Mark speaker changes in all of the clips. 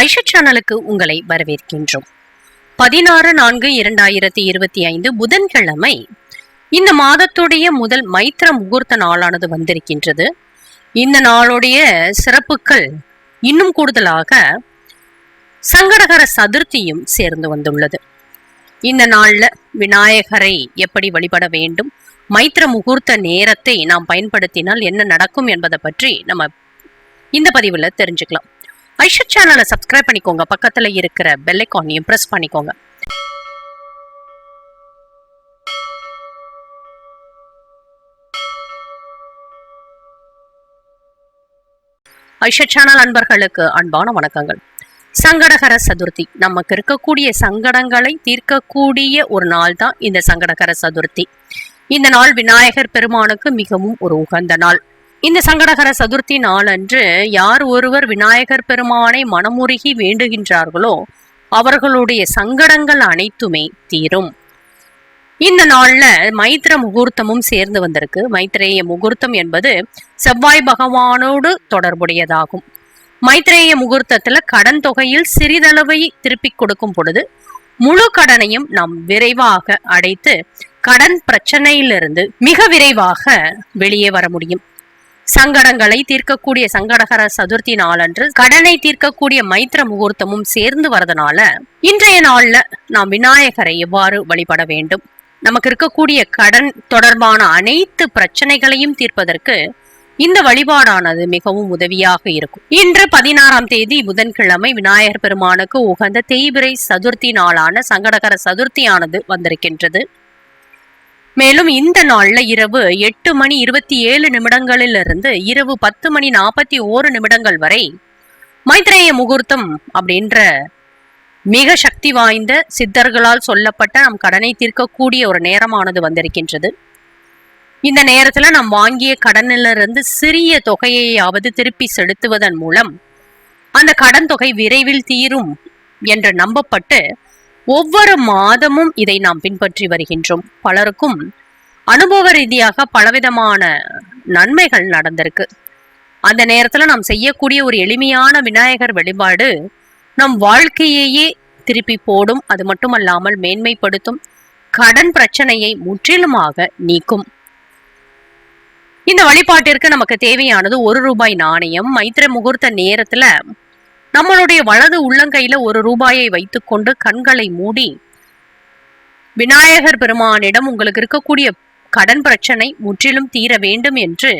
Speaker 1: ஐஷா சேனலுக்கு உங்களை வரவேற்கின்றோம். பதினாறு நான்கு இரண்டாயிரத்தி இருபத்தி ஐந்து புதன்கிழமை இந்த மாதத்துடைய முதல் மைத்திர முகூர்த்த நாளானது வந்திருக்கின்றது. இந்த நாளுடைய சிறப்புகள் இன்னும் கூடுதலாக சங்கடகர சதுர்த்தியும் சேர்ந்து வந்துள்ளது. இந்த நாளில் விநாயகரை எப்படி வழிபட வேண்டும் மைத்திர முகூர்த்த நேரத்தை நாம் பயன்படுத்தினால் என்ன நடக்கும் என்பதை பற்றி நம்ம இந்த பதிவில் தெரிஞ்சுக்கலாம். ஐஷா சேனலை சப்ஸ்கிரைப் பண்ணிக்கோங்க. பக்கத்துல இருக்கிற பெல்லைக்கானையும் ப்ரெஸ் பண்ணிக்கோங்க. ஐஷா சேனல் அன்பர்களுக்கு அன்பான வணக்கங்கள். சங்கடகர சதுர்த்தி. நமக்கு இருக்கக்கூடிய சங்கடங்களை தீர்க்கக்கூடிய ஒரு நாள் தான் இந்த சங்கடகர சதுர்த்தி. இந்த நாள் விநாயகர் பெருமானுக்கு மிகவும் ஒரு உகந்த நாள். இந்த சங்கடகர சதுர்த்தி நாளன்று யார் ஒருவர் விநாயகர் பெருமானை மனமுருகி வேண்டுகின்றார்களோ அவர்களுடைய சங்கடங்கள் அனைத்துமே தீரும். இந்த நாள்ல மைத்திர முகூர்த்தமும் சேர்ந்து வந்திருக்கு. மைத்திரேய முகூர்த்தம் என்பது செவ்வாய் பகவானோடு தொடர்புடையதாகும். மைத்திரேய முகூர்த்தத்துல கடன் தொகையில் சிறிதளவை திருப்பிக் கொடுக்கும் பொழுது முழு கடனையும் நாம் விரைவாக அடைத்து கடன் பிரச்சனையிலிருந்து மிக விரைவாக வெளியே வர முடியும். சங்கடங்களை தீர்க்கக்கூடிய சங்கடகர சதுர்த்தி நாளன்று கடனை தீர்க்கக்கூடிய மைத்திர முகூர்த்தமும் சேர்ந்து வரதுனால இன்றைய நாள்ல நாம் விநாயகரை எவ்வாறு வழிபட வேண்டும்? நமக்கு இருக்கக்கூடிய கடன் தொடர்பான அனைத்து பிரச்சனைகளையும் தீர்ப்பதற்கு இந்த வழிபாடானது மிகவும் உதவியாக இருக்கும். இன்று பதினாறாம் தேதி புதன்கிழமை விநாயகர் பெருமானுக்கு உகந்த தேய்பிரை சதுர்த்தி நாளான சங்கடகர சதுர்த்தியானது வந்திருக்கின்றது. மேலும் இந்த நாள்ல இரவு எட்டு மணி இருபத்தி ஏழு நிமிடங்களிலிருந்து இரவு பத்து மணி நாற்பத்தி ஓரு நிமிடங்கள் வரை மைத்ரேய முகூர்த்தம் அப்படின்ற மிக சக்தி வாய்ந்த சித்தர்களால் சொல்லப்பட்ட நம் கடனை தீர்க்கக்கூடிய ஒரு நேரமானது வந்திருக்கின்றது. இந்த நேரத்துல நாம் வாங்கிய கடனிலிருந்து சிறிய தொகையையாவது திருப்பி செலுத்துவதன் மூலம் அந்த கடன் தொகை விரைவில் தீரும் என்று நம்பப்பட்டு ஒவ்வொரு மாதமும் இதை நாம் பின்பற்றி வருகின்றோம். பலருக்கும் அனுபவ ரீதியாக பலவிதமான நன்மைகள் நடந்திருக்கு. அந்த நேரத்துல நாம் செய்யக்கூடிய ஒரு எளிமையான விநாயகர் வழிபாடு நம் வாழ்க்கையையே திருப்பி போடும். அது மட்டுமல்லாமல் மேன்மைப்படுத்தும். கடன் பிரச்சனையை முற்றிலுமாக நீக்கும். இந்த வழிபாட்டிற்கு நமக்கு தேவையானது ஒரு ரூபாய் நாணயம். மைத்திர முகூர்த்த நேரத்துல நம்மளுடைய வலது உள்ளங்கையில ஒரு ரூபாயை வைத்துக்கொண்டு கண்களை மூடி விநாயகர் பெருமானிடம் உங்களுக்கு இருக்கக்கூடிய கடன் பிரச்சனை முற்றிலும் தீர வேண்டும் என்று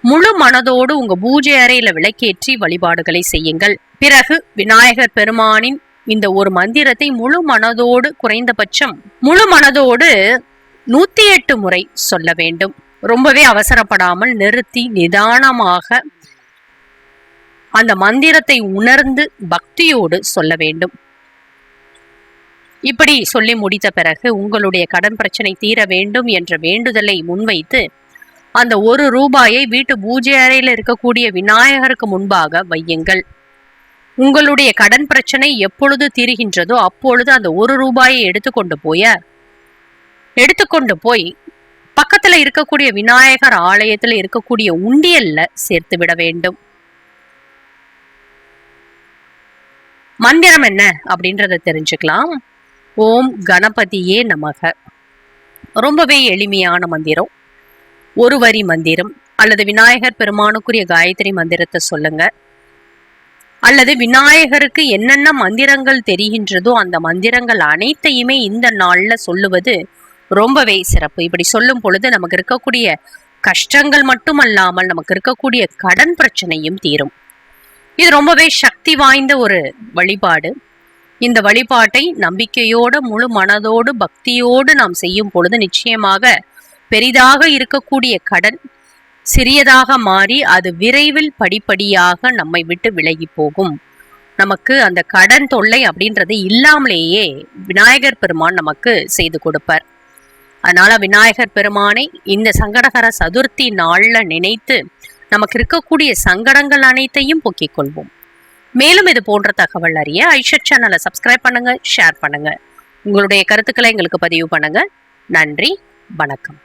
Speaker 1: முழு மனதோடு உங்க பூஜை அறையில விளக்கேற்றி வழிபாடுகளை செய்யுங்கள். பிறகு விநாயகர் பெருமானின் இந்த ஒரு மந்திரத்தை முழு மனதோடு குறைந்தபட்சம் முழு மனதோடு நூத்தி எட்டு முறை சொல்ல வேண்டும். ரொம்பவே அவசரப்படாமல் நிறுத்தி நிதானமாக அந்த மந்திரத்தை உணர்ந்து பக்தியோடு சொல்ல வேண்டும். இப்படி சொல்லி முடித்த பிறகு உங்களுடைய கடன் பிரச்சனை தீர வேண்டும் என்ற வேண்டுதலை முன்வைத்து அந்த ஒரு ரூபாயை வீட்டு பூஜை அறையில் இருக்கக்கூடிய விநாயகருக்கு முன்பாக வையுங்கள். உங்களுடைய கடன் பிரச்சனை எப்பொழுது தீருகின்றதோ அப்பொழுது அந்த ஒரு ரூபாயை எடுத்துக்கொண்டு போய எடுத்துக்கொண்டு போய் பக்கத்துல இருக்கக்கூடிய விநாயகர் ஆலயத்துல இருக்கக்கூடிய உண்டியல்ல சேர்த்து விட வேண்டும். மந்திரம் என்ன அப்படின்றத தெரிஞ்சுக்கலாம். ஓம் கணபதியே நமக. ரொம்பவே எளிமையான மந்திரம். ஒரு வரி மந்திரம். அல்லது விநாயகர் பெருமானுக்குரிய காயத்ரி மந்திரத்தை சொல்லுங்க. அல்லது விநாயகருக்கு என்னென்ன மந்திரங்கள் தெரிகின்றதோ அந்த மந்திரங்கள் அனைத்தையுமே இந்த நாள்ல சொல்லுவது ரொம்பவே சிறப்பு. இப்படி சொல்லும் பொழுது நமக்கு இருக்கக்கூடிய கஷ்டங்கள் மட்டுமல்லாமல் நமக்கு இருக்கக்கூடிய கடன் பிரச்சனையும் தீரும். இது ரொம்பவே சக்தி வாய்ந்த ஒரு வழிபாடு. இந்த வழிபாட்டை நம்பிக்கையோடு முழு மனதோடு பக்தியோடு நாம் செய்யும் பொழுது நிச்சயமாக பெரிதாக இருக்கக்கூடிய கடன் சிறியதாக மாறி அது விரைவில் படிப்படியாக நம்மை விட்டு விலகி போகும். நமக்கு அந்த கடன் தொல்லை அப்படின்றது இல்லாமலேயே விநாயகர் பெருமான் நமக்கு செய்து கொடுப்பார். அதனால விநாயகர் பெருமானை இந்த சங்கடகர சதுர்த்தி நாளில் நினைத்து நமக்கு இருக்கக்கூடிய சங்கடங்கள் அனைத்தையும் போக்கிக் கொள்வோம். மேலும் இது போன்ற தகவல் அறிய ஐஷட் சேனலை சப்ஸ்கிரைப் பண்ணுங்க ஷேர் பண்ணுங்க. உங்களுடைய கருத்துக்களை எங்களுக்கு பதிவு பண்ணுங்க. நன்றி வணக்கம்.